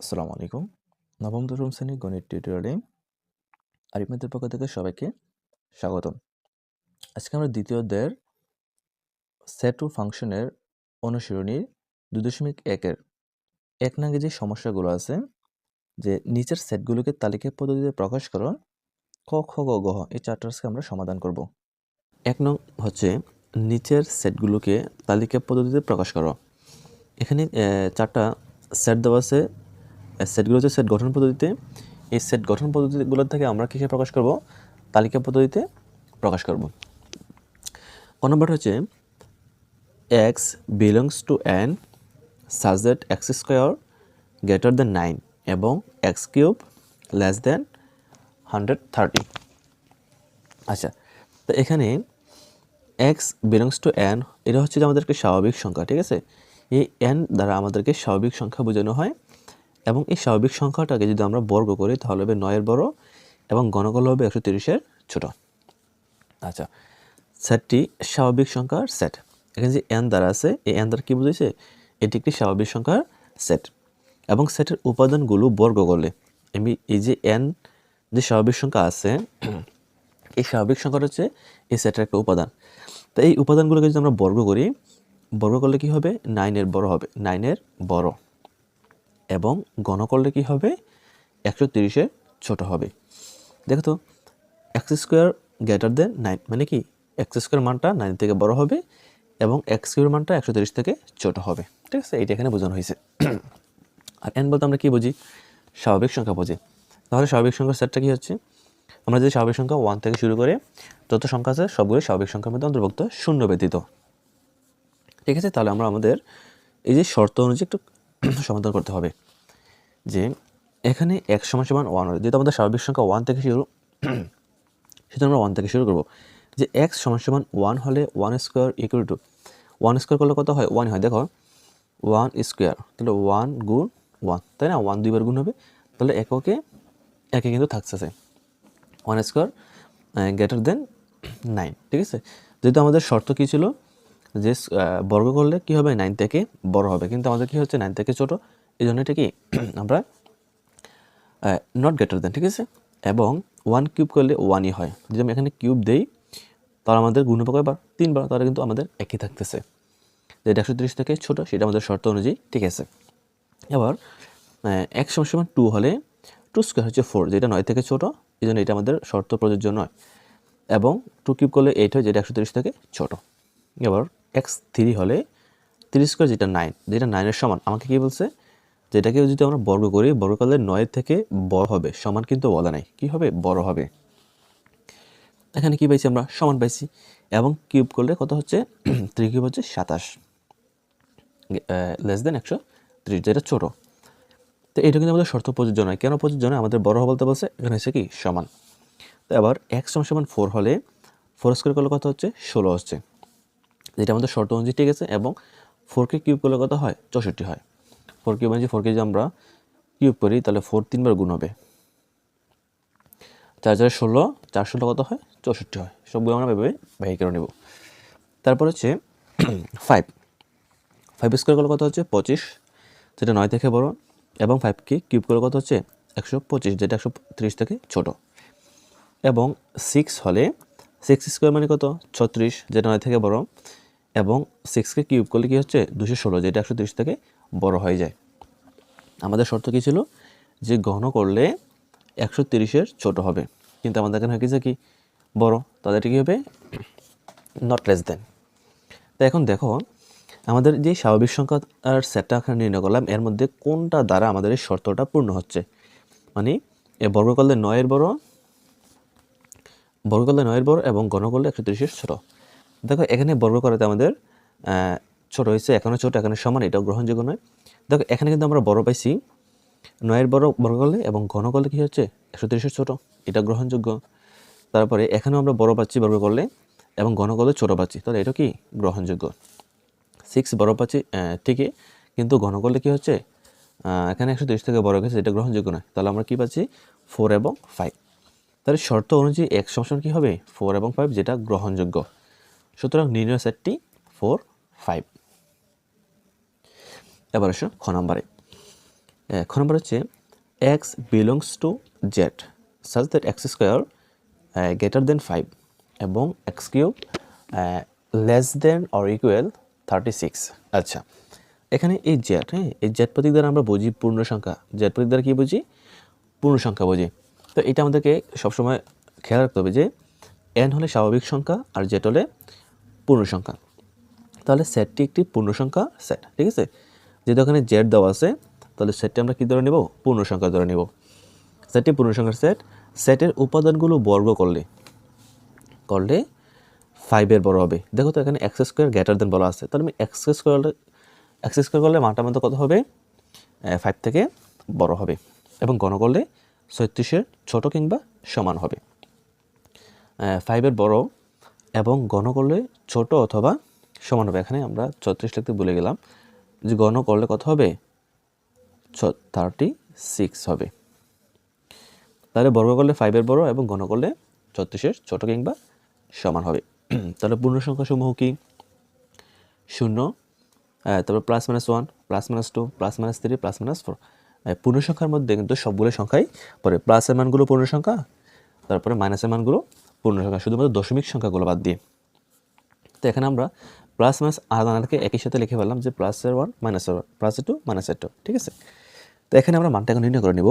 আসসালামু আলাইকুম। নবম দশম শ্রেণির গণিত টিউটোরিয়ালে আরিফমেতের পক্ষ থেকে সবাইকে স্বাগতম। আজকে আমরা দ্বিতীয় সেট ও ফাংশনের অনুশীলনীর দুই দশমিক একের এক নাগে যে সমস্যাগুলো আছে যে নিচের সেটগুলোকে তালিকা পদ্ধতিতে প্রকাশ করো ক খ গ গ হ, এই চারটা আজকে আমরা সমাধান করব। এক নং হচ্ছে নিচের সেটগুলোকে তালিকা পদ্ধতিতে প্রকাশ করো। এখানে চারটা সেট দেওয়া আছে সেটগুলো হচ্ছে সেট গঠন পদ্ধতিতে। এই সেট গঠন পদ্ধতিগুলো থেকে আমরা কিসে প্রকাশ করব? তালিকা পদ্ধতিতে প্রকাশ করব। ক নম্বর হচ্ছে x belongs to N such x square greater than nine এবং x cube less than hundred thirty আচ্ছা তো এখানে এক্স বিলংস টু এন এটা হচ্ছে যে আমাদেরকে স্বাভাবিক সংখ্যা, ঠিক আছে? এই এন দ্বারা আমাদেরকে স্বাভাবিক সংখ্যা বোঝানো হয়। এবং এই স্বাভাবিক সংখ্যাটাকে যদি আমরা বর্গ করি, তাহলে হবে নয়ের বড় এবং গণকল হবে একশো তিরিশের ছোট। আচ্ছা সেটটি স্বাভাবিক সংখ্যার সেট এখানে যে এন দ্বারা আছে, এই এন দ্বারা কী বুঝেছে এটি একটি স্বাভাবিক সংখ্যার সেট এবং সেটের উপাদানগুলো বর্গ করলে, আমি এই যে এন যে স্বাভাবিক সংখ্যা আছে, এই স্বাভাবিক সংখ্যাটা হচ্ছে এই সেটের একটা উপাদান। তো এই উপাদানগুলোকে যদি আমরা বর্গ করি, বর্গ করলে কি হবে? নাইনের বড় হবে নাইনের বড়। এবং গণ করলে কি হবে? একশো তিরিশের ছোটো হবে। দেখো তো, x square greater than nine মানে কি? এক্স স্কোয়ার মানটা নাইন থেকে বড় হবে এবং এক্স স্কোয়ার মানটা একশো তিরিশ থেকে ছোটো হবে। ঠিক আছে? এটা এখানে বোঝানো হয়েছে। আর এন বলতে আমরা কী বুঝি? স্বাভাবিক সংখ্যা বুঝি। তাহলে স্বাভাবিক সংখ্যার সেটটা কী হচ্ছে? আমরা যদি স্বাভাবিক সংখ্যা ওয়ান থেকে শুরু করে যত সংখ্যা আছে সবগুলো স্বাভাবিক সংখ্যার মধ্যে অন্তর্ভুক্ত, শূন্য ব্যতীত। ঠিক আছে? তাহলে আমরা আমাদের এই যে শর্ত অনুযায়ী একটু সমাধান করতে হবে। যে এখানে এক সমান সমান ওয়ান হবে যেহেতু আমাদের স্বাভাবিক সংখ্যা ওয়ান থেকে শুরু সেটা আমরা ওয়ান থেকে শুরু করব। যে এক্স সমান সমান ওয়ান হলে one square equal to one square করলে কত হয়? ওয়ান হয়। দেখো ওয়ান স্কোয়ার তাহলে ওয়ান গুণ ওয়ান তাই না? ওয়ান দুইবার গুণ হবে। তাহলে এককে, একে কিন্তু থাকতেছে one square greater than nine ঠিক আছে? যেহেতু আমাদের শর্ত কী ছিল? যে বর্গ করলে কি হবে? নাইন থেকে বড় হবে। কিন্তু আমাদের কি হচ্ছে? নাইন থেকে ছোট। এই জন্য এটা কি? আমরা নট গ্রেটার দেন ঠিক আছে? এবং ওয়ান কিউব করলে ওয়ানই হয়। যদি আমি এখানে কিউব দেই, তাহলে আমাদের গুণপক বার তিনবার তাহলে কিন্তু আমাদের একই থাকতেছে। যেটা একশো তিরিশ থেকে ছোটো, সেটা আমাদের শর্ত অনুযায়ী, ঠিক আছে? এবার এক সময় সমান টু হলে টু স্কোয়ার হচ্ছে ফোর যেটা নয় থেকে ছোটো এই জন্য এটা আমাদের শর্ত প্রযোজ্য নয়। এবং টু কিউব করলে এইট হয় যেটা একশো তিরিশ থেকে ছোটো। এবার এক্স থ্রি হলে তিরিশ স্কোয়ার যেটা নাইন যেটা নাইনের সমান, আমাকে কি বলছে? যেটাকে যদি আমরা বর্গ করি বর্গ করলে নয়ের থেকে বড় হবে, সমান কিন্তু বলা নাই। কি হবে? বড় হবে। এখানে কি পাইছি আমরা? সমান পাইছি। এবং কিউব করলে কত হচ্ছে? থ্রি কিউব হচ্ছে সাতাশ। লেস দেন একশো ত্রিশ, যেটা ছোটো। তো এটা কিন্তু আমাদের শর্ত প্রযোজ্য নয়। কেন প্রযোজ্য নয়? আমাদের বড় বলতে বলছে, এখানে হচ্ছে কি? সমান। তো আবার এক সমান সমান ফোর হলে ফোর স্কোয়ার করলে কত হচ্ছে? ষোলো হচ্ছে। যেটা আমাদের শর্ত অনুযায়ী ঠিক আছে এবং ফোরকে কিউব করলে কত হয়? চৌষট্টি হয়। ফোর কিউব মানে ফোরকে যদি আমরা কিউব করি, তাহলে ফোর তিনবার গুণ হবে। চার চার ষোলো চার ষোলো কত হয়? চৌষট্টি হয়। সবগুলো আমরা ভেবে ব্যয় করে নেব। তারপর হচ্ছে ফাইভ ফাইভ স্কোয়ার করলে কত হচ্ছে? পঁচিশ। যেটা নয় থেকে বড়। এবং ফাইভকে কিউব করলে কত হচ্ছে? একশো পঁচিশ, যেটা একশো তিরিশ থেকে ছোট। এবং সিক্স হলে সিক্স স্কোয়ার মানে কত? ছত্রিশ, যেটা নয় থেকে বড়। এবং সিক্সকে কিউব করলে কী হচ্ছে? দুশো ষোলো, যেটা একশো তিরিশ থেকে বড় হয়ে যায়। আমাদের শর্ত কী ছিল? যে ঘন করলে একশো তিরিশের ছোটো হবে। কিন্তু আমাদের এখানে হয়ে গেছে কি? বড়। তাদের কী হবে? নট লেস দেন তো এখন দেখো, আমাদের যে স্বাভাবিক সংখ্যা আর সেটটা এখানে নির্ণয় করলাম, এর মধ্যে কোনটা দ্বারা আমাদের এই শর্তটা পূর্ণ হচ্ছে? মানে এ বর্গ করলে নয়ের বড়, বর্গ করলে নয়ের বড় এবং গণ করলে একশো তিরিশের ছোটো। দেখো, এখানে বর্গ করাতে আমাদের ছোট হয়েছে, এখানে ছোট, এখানে সমান, এটাও গ্রহণযোগ্য নয়। দেখো, এখানে কিন্তু আমরা বড় পাইছি। নয়ের বড় বর্গ করলে এবং ঘন করলে কী হচ্ছে? একশো তিরিশের ছোটো, এটা গ্রহণযোগ্য। তারপরে এখানেও আমরা বড় পাচ্ছি বর্গ করলে এবং ঘন করলে ছোটো পাচ্ছি। তাহলে এটা কি? গ্রহণযোগ্য। সিক্স বড় পাচ্ছি ঠিকই, কিন্তু ঘন করলে কী হচ্ছে? এখানে একশো তিরিশ থেকে বড় গেছে এটা গ্রহণযোগ্য নয়। তাহলে আমরা কী পাচ্ছি? ফোর এবং ফাইভ তাহলে শর্ত অনুযায়ী এক সমস্যা কী হবে? ফোর এবং ফাইভ যেটা গ্রহণযোগ্য। সুতরাং নির্ণয় সেটটি ফোর ফাইভ এবার আসো খ নাম্বারে। খ নম্বর হচ্ছে x belongs to Z such that x square greater than five এবং x cube less than or equal thirty six আচ্ছা এখানে এই জেড হ্যাঁ এই জেড প্রতীক দ্বারা আমরা বুঝি পূর্ণ সংখ্যা। জেড প্রতীক দ্বারা কী বুঝি? পূর্ণ সংখ্যা বুঝি। তো এটা আমাদেরকে সবসময় খেয়াল রাখতে হবে যে এন হলে স্বাভাবিক সংখ্যা আর জেড হলে পূর্ণ সংখ্যা তাহলে সেটটি একটি পূর্ণ সংখ্যা সেট ঠিক আছে? যেহেতু এখানে জেড দেওয়া আছে, তাহলে সেটটি আমরা কী ধরে নেব? পূর্ণ সংখ্যা ধরে নেব। সেটটি পূর্ণ সংখ্যার সেট সেটের উপাদানগুলো বর্গ করলে করলে ফাইভের বড় হবে। দেখো তো এখানে এক্স স্কোয়ার গ্রেটার দেন বলা আছে। তাহলে আমি এক্স স্কোয়ার এক্স করলে মানটা মতো কত হবে? ফাইভ থেকে বড় হবে। এবং গণ করলে ছত্রিশের ছোট কিংবা সমান হবে। ফাইভের বড় এবং গণ করলে ছোট অথবা সমান হবে। এখানে আমরা ছত্রিশ লিখতে ভুলে গেলাম। যে গণ করলে কত হবে? থার্টি সিক্স হবে। তাহলে বর্গ করলে ফাইভের বড় এবং গণ করলে ছত্রিশের ছোট কিংবা সমান হবে। তাহলে পূর্ণ সংখ্যা সমূহ কি? শূন্য তারপর plus minus one plus minus two plus minus three plus minus four পূর্ণ সংখ্যার মধ্যে কিন্তু সবগুলো সংখ্যাই পরে প্লাসের মানগুলো পূর্ণ সংখ্যা, তারপরে মাইনাসের মানগুলো পূর্ণ সংখ্যা শুধুমাত্র দশমিক সংখ্যাগুলো বাদ দিয়ে। তো এখানে আমরা প্লাস মাইনাস আলাদাকে একই সাথে লিখে ফেললাম যে প্লাসের ওয়ান মাইনাসের ওয়ান প্লাস প্লাসের টু মাইনাসের টু ঠিক আছে? তো এখানে আমরা মানটা এখন নির্ণয় করে নেব।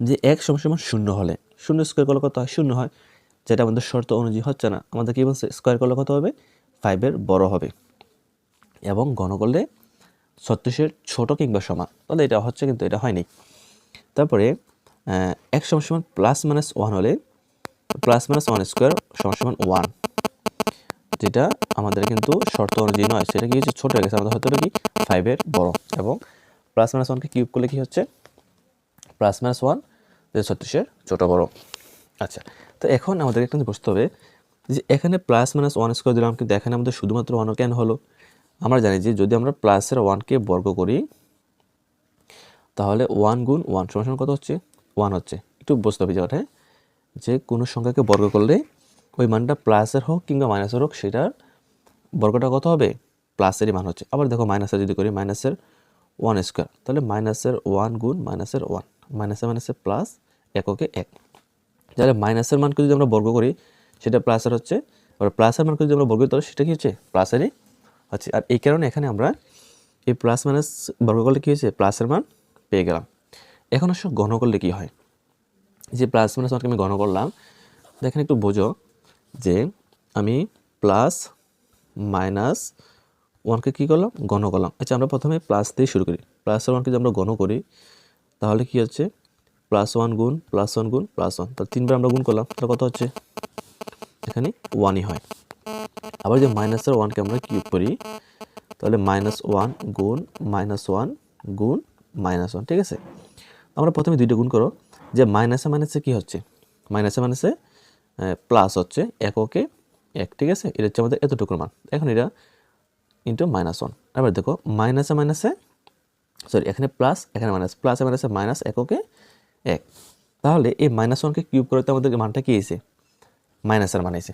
যে এক সমান শূন্য হলে, শূন্য স্কোয়ার করলে কত হয়? শূন্য হয়। যেটা আমাদের শর্ত অনুযায়ী হচ্ছে না। আমাদের কী বলছে? স্কোয়ার করলে কত হবে? ফাইভের বড় হবে। এবং ঘন করলে ছত্রিশের ছোট কিংবা সমান। তাহলে এটা হচ্ছে কিন্তু এটা হয়নি। তারপরে এক সমান প্লাস মাইনাস ওয়ান হলে প্লাস মাইনাস ওয়ান স্কোয়ার সমান সমান ওয়ান যেটা আমাদের কিন্তু শর্ত অনুযায়ী নয়, সেটা কি হচ্ছে ছোটো হয়ে গেছে, আমাদের হয়তো কি ফাইভের বড়। এবং প্লাস মাইনাস ওয়ানকে কিউব করলে কি হচ্ছে? প্লাস মাইনাস ওয়ান ছত্রিশের ছোটো বড়। আচ্ছা তো এখন আমাদেরকে কিন্তু বুঝতে হবে যে এখানে প্লাস মাইনাস ওয়ান স্কোয়ার দিলাম, কিন্তু এখানে আমাদের শুধুমাত্র ওয়ানও কেন হলো? আমরা জানি যে যদি আমরা প্লাসের ওয়ানকে বর্গ করি, তাহলে ওয়ান গুণ ওয়ান সমান কত হচ্ছে? ওয়ান হচ্ছে। একটু বুঝতে হবে জায়গাটা যে কোনো সংখ্যাকে বর্গ করলে ওই মানটা প্লাসের হোক কিংবা মাইনাসের হোক সেটার বর্গটা কত হবে? প্লাসেরই মান হচ্ছে। আবার দেখো মাইনাসের যদি করি, মাইনাসের ওয়ান স্কোয়ার তাহলে মাইনাসের ওয়ান গুণ মাইনাসের ওয়ান মাইনাসে মাইনাসে প্লাস এককে এক। তাহলে মাইনাসের মানকে যদি আমরা বর্গ করি, সেটা প্লাসের হচ্ছে এবার প্লাসের মানকে যদি আমরা বর্গ করি, তাহলে সেটা কী হচ্ছে? প্লাসেরই হচ্ছে। আর এই কারণে এখানে আমরা এই প্লাস মাইনাস বর্গ করলে কী হয়েছে? প্লাসের মান পেয়ে গেলাম। এখন আসলে গণ করলে কী হয়? যে প্লাস মাইনাস মানকে আমি গণ করলাম, দেখেন একটু বোঝো যে আমি প্লাস মাইনাস ওয়ানকে কী করলাম? গণ করলাম। আচ্ছা আমরা প্রথমে প্লাস দিয়ে শুরু করি। প্লাস ওয়ানকে যদি আমরা গণ করি, তাহলে কী হচ্ছে? প্লাস ওয়ান গুণ প্লাস ওয়ান গুণ প্লাস ওয়ান তাহলে তিনবার আমরা গুণ করলাম। তাহলে কত হচ্ছে? এখানে ওয়ানই হয়। আবার যে মাইনাসের ওয়ানকে আমরা কিউব করি, তাহলে মাইনাস ওয়ান গুণ মাইনাস ওয়ান গুণ মাইনাস ওয়ান ঠিক আছে? আমরা প্রথমে দুইটা গুণ করো। যে মাইনাসে মাইনাসে কী হচ্ছে? মাইনাসে মাইনাসে প্লাস হচ্ছে এককে এক, ঠিক আছে? এটা হচ্ছে আমাদের এতটুকুর মান। এখন এটা ইন্টু মাইনাস ওয়ান এবার দেখো মাইনাসে মাইনাসে সরি এখানে প্লাস এখানে মাইনাস প্লাসে মাইনাসে মাইনাস এককে এক। তাহলে এই মাইনাস ওয়ানকে কিউব করতে আমাদের মানটা কী এসে? মাইনাসের মান এসে।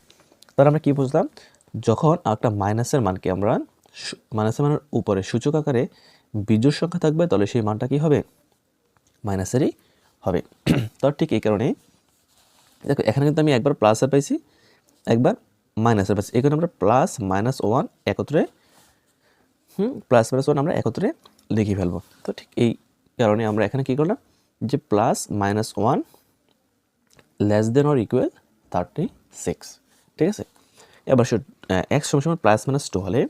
তাহলে আমরা কী বুঝলাম? যখন একটা মাইনাসের মানকে আমরা মাইনাসের মানের উপরে সূচক আকারে বিজোড় সংখ্যা থাকবে, তাহলে সেই মানটা কী হবে? মাইনাসেরই হবে। তো ঠিক এই কারণে দেখো, এখানে কিন্তু আমি একবার প্লাসের পাইছি, একবার মাইনাসের পাইছি। এখানে আমরা প্লাস মাইনাস ওয়ান একত্রে, হুম প্লাস মাইনাস ওয়ান আমরা একত্রে লিখে ফেলব। তো ঠিক এই কারণে আমরা এখানে কী করলাম যে plus minus one less than or equal thirty six ঠিক আছে? এবার এক্স সময় সময় প্লাস মাইনাস টু হলে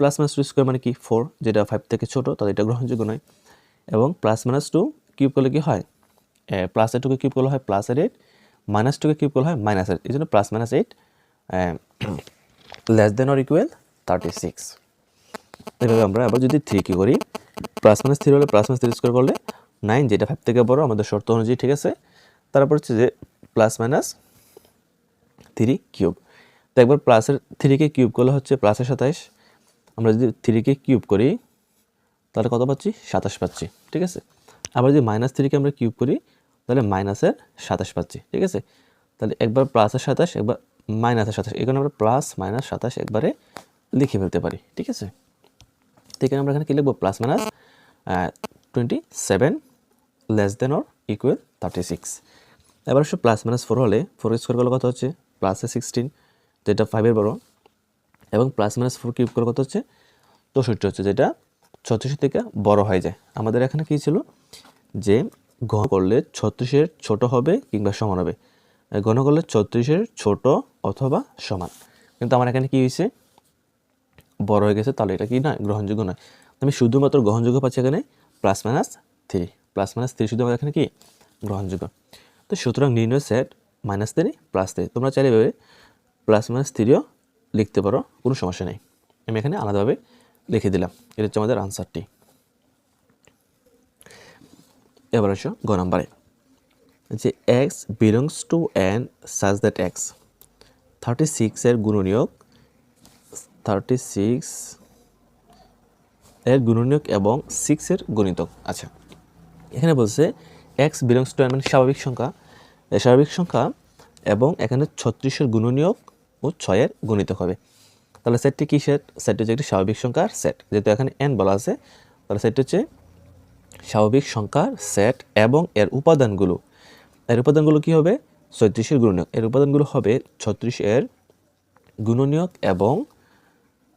প্লাস মাইনাস টু স্কোয়ার মানে কি? ফোর যেটা ফাইভ থেকে ছোটো, তাহলে এটা গ্রহণযোগ্য নয়। এবং প্লাস মাইনাস টু কিউব করলে কি হয়? প্লাস টুকে কিউব করলে হয় প্লাস এইট মাইনাস টুকে কিউব করলে হয় মাইনাস এইট এই জন্য plus minus eight less than or equal thirty six এভাবে আমরা আবার যদি থ্রি কি করি প্লাস মাইনাস থ্রি হলে প্লাস মাইনাস থ্রি স্কোয়ার করলে নাইন যেটা ফাইভ থেকে বড়, আমাদের শর্ত অনুযায়ী ঠিক আছে। তারপর হচ্ছে যে প্লাস মাইনাস থ্রি কিউব তো একবার প্লাসের থ্রিকে কিউব করলে হচ্ছে প্লাসের সাতাইশ। আমরা যদি থ্রিকে কিউব করি, তাহলে কত পাচ্ছি? সাতাশ পাচ্ছি, ঠিক আছে। আবার যদি মাইনাস থ্রিকে আমরা কিউব করি তাহলে মাইনাসের সাতাশ পাচ্ছি, ঠিক আছে? তাহলে একবার প্লাসের সাতাশ, একবার মাইনাসের সাতাশ, এখানে আমরা প্লাস মাইনাস সাতাশ একবারে লিখে ফেলতে পারি, ঠিক আছে? তো এখানে আমরা এখানে কী লিখব? Plus minus twenty seven less than or equal thirty six এবার আসলে প্লাস মাইনাস ফোর হলে ফোর স্কোয়ার করলে কত হচ্ছে? প্লাসে সিক্সটিন যেটা ফাইভের বড়। এবং প্লাস মাইনাস ফোর কিউব করলে কত হচ্ছে? চৌষট্টি হচ্ছে, যেটা ছত্রিশ থেকে বড় হয়ে যায়। আমাদের এখানে কী ছিল? যে ঘন করলে ছত্রিশের ছোট হবে কিংবা সমান হবে। ঘন করলে ছত্রিশের ছোট অথবা সমান। কিন্তু আমার এখানে কী হয়েছে? বড় হয়ে গেছে, তাহলে এটা কি নয়? গ্রহণযোগ্য নয়। আমি শুধুমাত্র গ্রহণযোগ্য পাচ্ছি এখানে plus minus three plus minus three শুধু আমার এখানে কি? গ্রহণযোগ্য। তো সুতরাং নির্ণয় set minus three plus three তোমরা চাইলে এভাবে প্লাস মাইনাস থ্রিও লিখতে পারো, কোনো সমস্যা নেই। আমি এখানে আলাদাভাবে লিখে দিলাম। এটা হচ্ছে আমাদের আনসারটি এবার আসো গ নাম্বারে। যে x belongs to N such that x thirty সিক্সের গুণনীয়ক থার্টি সিক্স এর গুণনীয়ক এবং সিক্সের গণিতক। আচ্ছা এখানে বলছে এক্স বিলংস টু মানে স্বাভাবিক সংখ্যা। স্বাভাবিক সংখ্যা এবং এখানে ছত্রিশের গুণনীয়ক ও ছয়ের গণিতক হবে। তাহলে সেটটি কী সেট সেটটি হচ্ছে একটি স্বাভাবিক সংখ্যার সেট যেহেতু এখানে এন বলা আছে, তাহলে সেটটি হচ্ছে স্বাভাবিক সংখ্যার সেট এবং এর উপাদানগুলো। এর উপাদানগুলো কী হবে? ছত্রিশের গুণনীয়ক। এর উপাদানগুলো হবে ছত্রিশ এর গুণনীয়ক এবং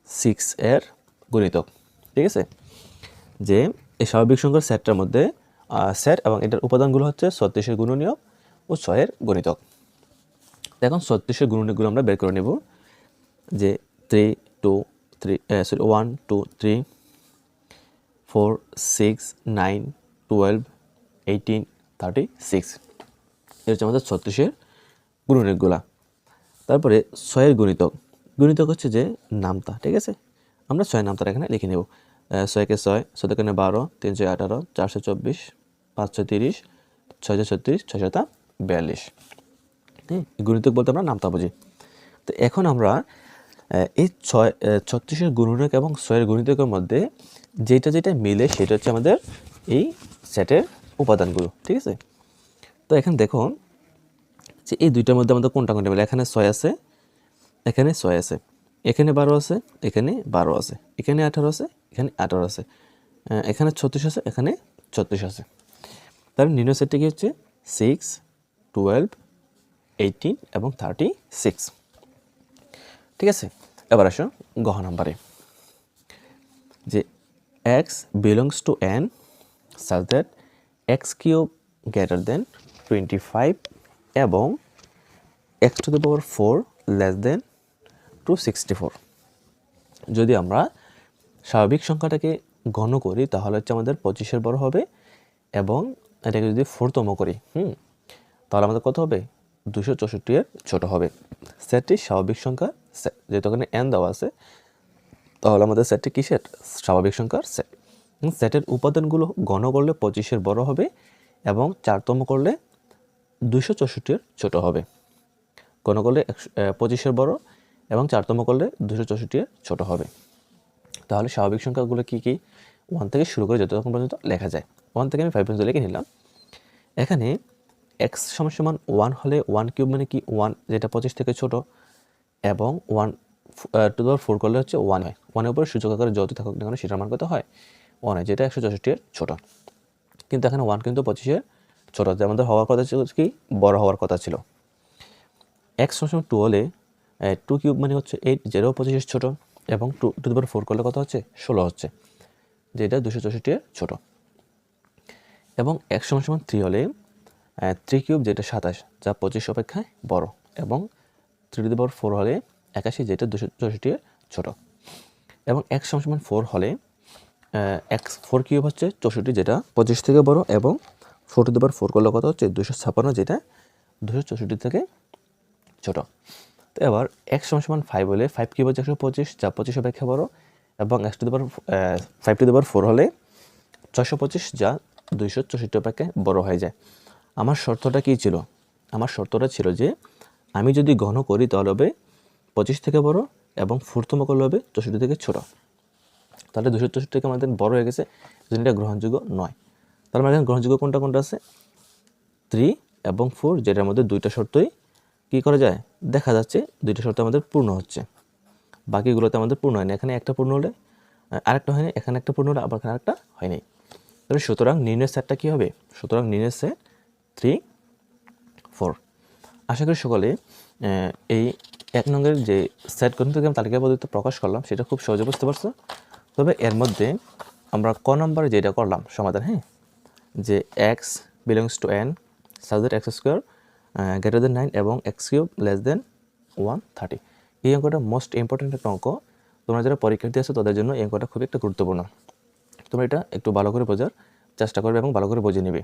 সিক্স এর গণিতক। ঠিক আছে? যে এই স্বাভাবিক সংখ্যার সেটটার মধ্যে সেট এবং এটার উপাদানগুলো হচ্ছে ছত্রিশের গুণনীয়ক ও ছয়ের গণিতক। এখন ছত্রিশের গুণনীয়কগুলো আমরা বের করে নেব। যে three two three sorry one two three four six nine twelve eighteen thirty six. এটা হচ্ছে আমাদের ছত্রিশের গুণনীয়কগুলা তারপরে ছয়ের গণিতক। গণিতক হচ্ছে যে নামতা, ঠিক আছে? আমরা ছয় নামতার এখানে লিখে নেব। ছয়কে ছয়, ছয়কে বারো তিনশো আঠারো, চারশো চব্বিশ, পাঁচশো তিরিশ, ছয়শো ছত্রিশ, ছয়শো বিয়াল্লিশ। গণিতক বলতে আমরা নামতা বুঝি। তো এখন আমরা এই ছয় ছত্রিশের গুণনীয়ক এবং ছয়ের গণিতকের মধ্যে যেটা যেটা মিলে সেটা হচ্ছে আমাদের এই সেটের উপাদানগুলো, ঠিক আছে? তো এখানে দেখো যে এই দুইটার মধ্যে আমাদের কোনটা কোনটা মিলে? এখানে ছয় আছে, এখানে ছয় আছে, এখানে বারো আছে, এখানে বারো আছে, এখানে আঠারো আছে, এখানে আঠারো আছে এখানে ছত্রিশ আছে, এখানে ছত্রিশ আছে। তার নির্ণয় সেটটি কি হচ্ছে? সিক্স, টুয়েলভ, এইটিন এবং থার্টি সিক্স। ঠিক আছে? এবার আসো গহ নাম্বারে। Belongs to N such that x cube greater than twenty five এবং x to the power four less than two sixty four যদি আমরা স্বাভাবিক সংখ্যাটাকে ঘন করি, তাহলে হচ্ছে আমাদের পঁচিশের বড় হবে এবং এটাকে যদি ফোরতম করি, হুম, তাহলে আমাদের কত হবে? দুশো চৌষট্টি এর ছোটো হবে। সেটটি স্বাভাবিক সংখ্যা যেহেতু ওখানে এন দেওয়া আছে তাহলে আমাদের সেটটি কী সেট স্বাভাবিক সংখ্যার সেট সেটের উপাদানগুলো ঘন করলে পঁচিশের বড় হবে এবং চারতম করলে দুশো চৌষট্টির ছোটো হবে। ঘন করলে একশো পঁচিশের বড় এবং চারতম করলে দুশো চৌষট্টির ছোটো হবে। তাহলে স্বাভাবিক সংখ্যাগুলো কী কী? ওয়ান থেকে শুরু করে যতক্ষণ পর্যন্ত লেখা যায়। ওয়ান থেকে আমি ফাইভ পর্যন্ত লিখে নিলাম। এখানে এক্স সমান সমান ওয়ান হলে ওয়ান কিউব মানে কি? ওয়ান যেটা পঁচিশ থেকে ছোট এবং ওয়ান টু দেওয়ার ফোর করলে হচ্ছে ওয়ান হয়। ওয়ানের উপরে সূচক আকারে যত থাকুক না কেন সেটার মান কত হয়? ওয়ান হয়, যেটা একশো চৌষট্টির ছোট। কিন্তু এখানে ওয়ান কিন্তু পঁচিশের ছোটো। আমাদের হওয়ার কথা ছিল কি? বড় হওয়ার কথা ছিল। এক্স সমান টু হলে টু কিউব মানে হচ্ছে এইট যেটাও পঁচিশের ছোটো এবং টু টু দেওয়ার ফোর করলে কত হচ্ছে? ষোলো হচ্ছে, যেটা দুশো চৌষট্টির ছোটো। এবং এক সমান সমান থ্রি হলে থ্রি কিউব যেটা সাতাশ, যা পঁচিশ অপেক্ষায় বড়। এবং থ্রি টু পাওয়ার ফোর হলে একাশি, যেটা দুশো চৌষট্টি ছোটো। এবং এক সমান ফোর হলে এক্স ফোর কিউব হচ্ছে চৌষট্টি, যেটা পঁচিশ থেকে বড়, এবং ফোর টু পাওয়ার ফোর করলে কত হচ্ছে? দুশো ছাপান্ন যেটা দুশো চৌষট্টি থেকে ছোটো। তো এবার এক্স সমান ফাইভ হলে ফাইভ কিউব হচ্ছে একশো পঁচিশ, যা পঁচিশ অপেক্ষা বড়, এবং x to power five to power four হলে ছয়শো পঁচিশ, যা দুইশো চৌষট্টি অপেক্ষায় বড় হয়ে যায়। আমার শর্তটা কী ছিল? আমার শর্তটা ছিল যে, আমি যদি ঘন করি তাহলে পঁচিশ থেকে বড় এবং ফোরতম করলে হবে চৌষট্টি থেকে ছোট। তাহলে দুশো চৌষট্টি থেকে আমাদের বড় হয়ে গেছে এটা গ্রহণযোগ্য নয়। তাহলে মানে গ্রহণযোগ্য কোনটা কোনটা আছে? থ্রি এবং ফোর, যেটার মধ্যে দুইটা শর্তই কী করা যায়? দেখা যাচ্ছে দুইটা শর্ত আমাদের পূর্ণ হচ্ছে। বাকিগুলোতে আমাদের পূর্ণ হয়নি। এখানে একটা পূর্ণ হলে আরেকটা হয়নি, এখানে একটা পূর্ণ হলে আবার এখানে আরেকটা হয়নি। তাহলে সুতরাং নির্ণয় সেটটা কী হবে? সুতরাং নির্ণয় সেট থ্রি ফোর। আশা করি সকলে এই এক নঙ্গের যে সেট থেকে আমি তালিকা পদ্ধতিতে প্রকাশ করলাম, সেটা খুব সহজে বুঝতে পারছ। তবে এর মধ্যে আমরা ক নম্বরে যেটা করলাম, সমাধান হ্যাঁ? যে x belongs to N such that x square greater than nine এবং x cube less than one thirty এই অঙ্কটা মোস্ট ইম্পর্টেন্ট একটা অঙ্ক। তোমরা যারা পরীক্ষার্থী আছো, তাদের জন্য এই অঙ্কটা খুবই একটা গুরুত্বপূর্ণ। তোমরা এটা একটু ভালো করে বোঝার চেষ্টা করবে এবং ভালো করে বুঝে নেবে।